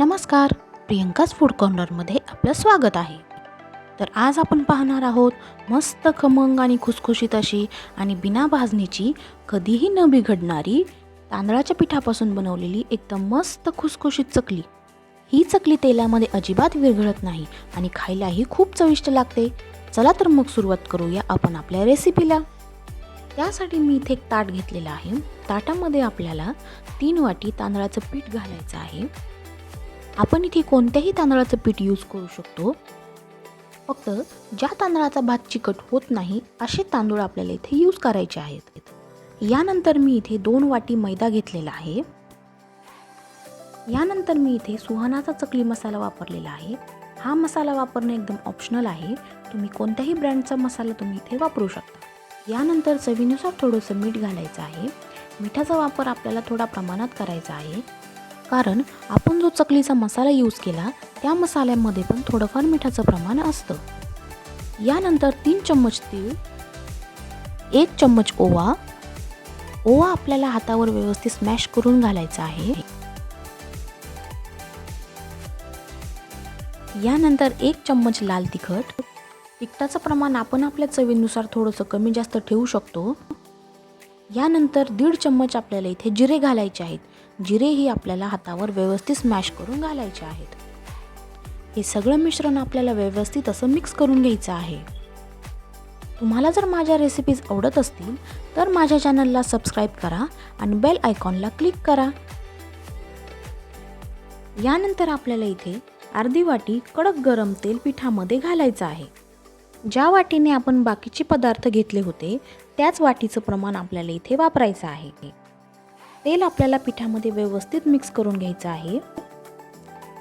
नमस्कार प्रियंकाच फूड कॉर्नरमध्ये आपलं स्वागत आहे. तर आज आपण पाहणार आहोत मस्त खमंग आणि खुसखुशीत अशी आणि बिना भाजणीची कधीही न बिघडणारी तांदळाच्या पिठापासून बनवलेली एकदम मस्त खुसखुशीत चकली. ही चकली तेलामध्ये अजिबात विरघळत नाही आणि खायलाही खूप चविष्ट लागते. चला तर मग सुरुवात करूया आपण आपल्या रेसिपीला त्यासाठी मी इथे एक ताट घेतलेलं आहे. ताटामध्ये आपल्याला तीन वाटी तांदळाचं पीठ घालायचं आहे. आपण इथे कोणत्याही तांदळाचं पीठ यूज करू शकतो. फक्त ज्या तांदळाचा भात चिकट होत नाही असे तांदूळ आपल्याला इथे यूज करायचे आहेत. यानंतर मी इथे दोन वाटी मैदा घेतलेला आहे. यानंतर मी इथे सुहानाचा चकली मसाला वापरलेला आहे. हा मसाला वापरणं एकदम ऑप्शनल आहे. तुम्ही कोणत्याही ब्रँडचा मसाला तुम्ही इथे वापरू शकता. यानंतर चवीनुसार थोडंसं मीठ घालायचं आहे. मिठाचा वापर आपल्याला थोडा प्रमाणात करायचा आहे. कारण आपण जो चकलीचा मसाला यूज केला त्या मसाल्यामध्ये पण थोडंफार मिठाचं प्रमाण असतं. यानंतर तीन चम्मच तीळ एक चम्मच ओवा. ओवा आपल्याला हातावर व्यवस्थित स्मॅश करून घालायचा आहे. यानंतर एक चम्मच लाल तिखट. तिखटाचं प्रमाण आपण आपल्या चवीनुसार थोडंसं कमी जास्त ठेवू शकतो. यानंतर दीड चम्मच आपल्याला इथे जिरे घालायचे आहेत. जिरे ही आपल्याला हातावर व्यवस्थित स्मॅश करून घालायचे आहेत. हे सगळं मिश्रण आपल्याला व्यवस्थित असं मिक्स करून घ्यायचं आहे. तुम्हाला जर माझ्या रेसिपीज आवडत असतील तर माझ्या चॅनलला सबस्क्राईब करा आणि बेल आयकॉनला क्लिक करा. यानंतर आपल्याला इथे अर्धी वाटी कडक गरम तेल पिठामध्ये घालायचं आहे. ज्या वाटीने आपण बाकीचे पदार्थ घेतले होते त्याच वाटीचं प्रमाण आपल्याला इथे वापरायचं आहे. तेल आपल्याला पिठामध्ये व्यवस्थित मिक्स करून घ्यायचं आहे.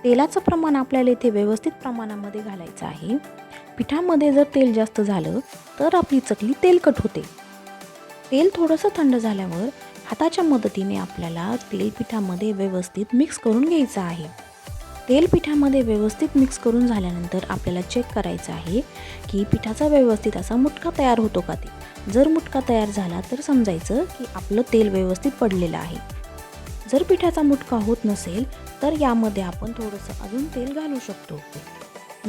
तेलाचं प्रमाण आपल्याला इथे व्यवस्थित प्रमाणामध्ये घालायचं आहे. पिठामध्ये जर तेल जास्त झालं तर आपली चकली तेलकट होते. तेल थोडंसं थंड झाल्यावर हाताच्या मदतीने आपल्याला तेल पिठामध्ये व्यवस्थित मिक्स करून घ्यायचं आहे. तेल पिठामध्ये व्यवस्थित मिक्स करून झाल्यानंतर आपल्याला चेक करायचं आहे की पिठाचा व्यवस्थित असा मुटका तयार होतो का ते. जर मुटका तयार झाला तर समजायचं की आपलं तेल व्यवस्थित पडलेलं आहे. जर पिठाचा मुटका होत नसेल तर यामध्ये आपण थोडंसं अजून तेल घालू शकतो.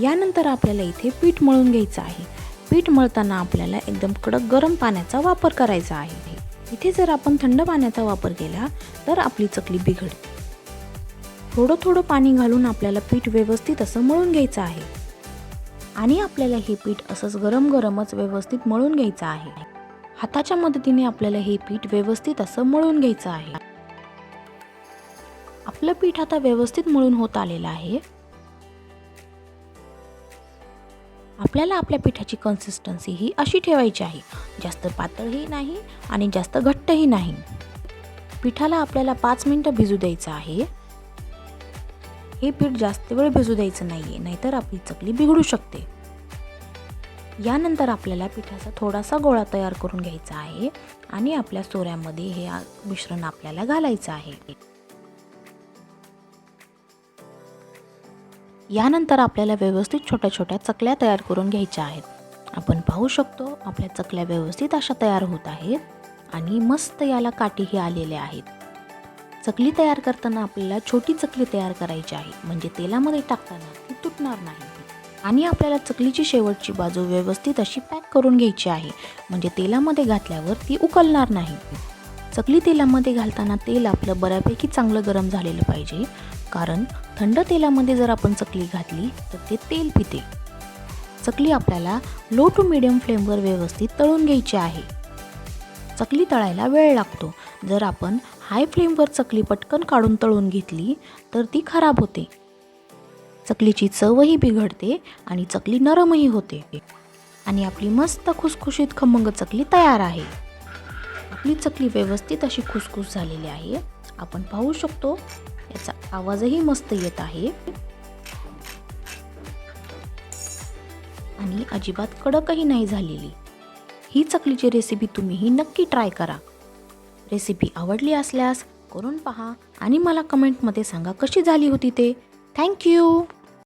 यानंतर आपल्याला इथे पीठ मळून घ्यायचं आहे. पीठ मळताना आपल्याला एकदम कडक गरम पाण्याचा वापर करायचा आहे. इथे जर आपण थंड पाण्याचा वापर केला तर आपली चकली बिघडते. थोडं थोडं पाणी घालून आपल्याला पीठ व्यवस्थित असं मळून घ्यायचं आहे. आणि आपल्याला हे पीठ असंच गरम गरमच व्यवस्थित मळून घ्यायचं आहे. हाताच्या मदतीने आपल्याला हे पीठ व्यवस्थित असं मळून घ्यायचं आहे. आपलं पीठ आता व्यवस्थित मळून होत आलेलं आहे. आपल्याला आपल्या पिठाची कन्सिस्टन्सी ही अशी ठेवायची आहे. जास्त पातळही नाही आणि जास्त घट्टही नाही. पिठाला आपल्याला पाच मिनटं भिजू द्यायचं आहे. हे पीठ जास्त वेळ भिजू द्यायचं नाही आहे नाहीतर आपली चकली बिघडू शकते. यानंतर आपल्याला पिठाचा थोडासा गोळा तयार करून घ्यायचा आहे आणि आपल्या सोऱ्यामध्ये हे मिश्रण आपल्याला घालायचं आहे. यानंतर आपल्याला व्यवस्थित छोट्या छोट्या चकल्या तयार करून घ्यायच्या आहेत. आपण पाहू शकतो आपल्या चकल्या व्यवस्थित अशा तयार होत आहेत आणि मस्त याला काठीही आलेल्या आहेत. चकली तयार करताना आपल्याला छोटी चकली तयार करायची आहे. म्हणजे तेलामध्ये टाकताना ती तुटणार नाही. आणि आपल्याला चकलीची शेवटची बाजू व्यवस्थित अशी पॅक करून घ्यायची आहे. म्हणजे तेलामध्ये घातल्यावर ती उकलणार नाही. चकली तेलामध्ये घालताना तेल आपलं बऱ्यापैकी चांगलं गरम झालेलं पाहिजे. कारण थंड तेलामध्ये जर आपण चकली घातली तर ते तेल पिते. चकली आपल्याला लो टू मिडियम फ्लेमवर व्यवस्थित तळून घ्यायची आहे. चकली तळायला वेळ लागतो. जर आपण हाय फ्लेमवर चकली पटकन काढून तळून घेतली तर ती खराब होते. चकलीची चवही बिघडते आणि चकली नरमही होते. आणि आपली मस्त खुसखुशीत खमंग चकली तयार आहे. आपली चकली व्यवस्थित अशी खुसखुस झालेली आहे. आपण पाहू शकतो याचा आवाजही मस्त येत आहे. आणि अजिबात कडकही नाही झालेली. ही चकलीची रेसिपी तुम्हीही नक्की ट्राय करा. रेसिपी आवडली असल्यास करून पहा आणि मला कमेंटमध्ये सांगा कशी झाली होती ते. थँक्यू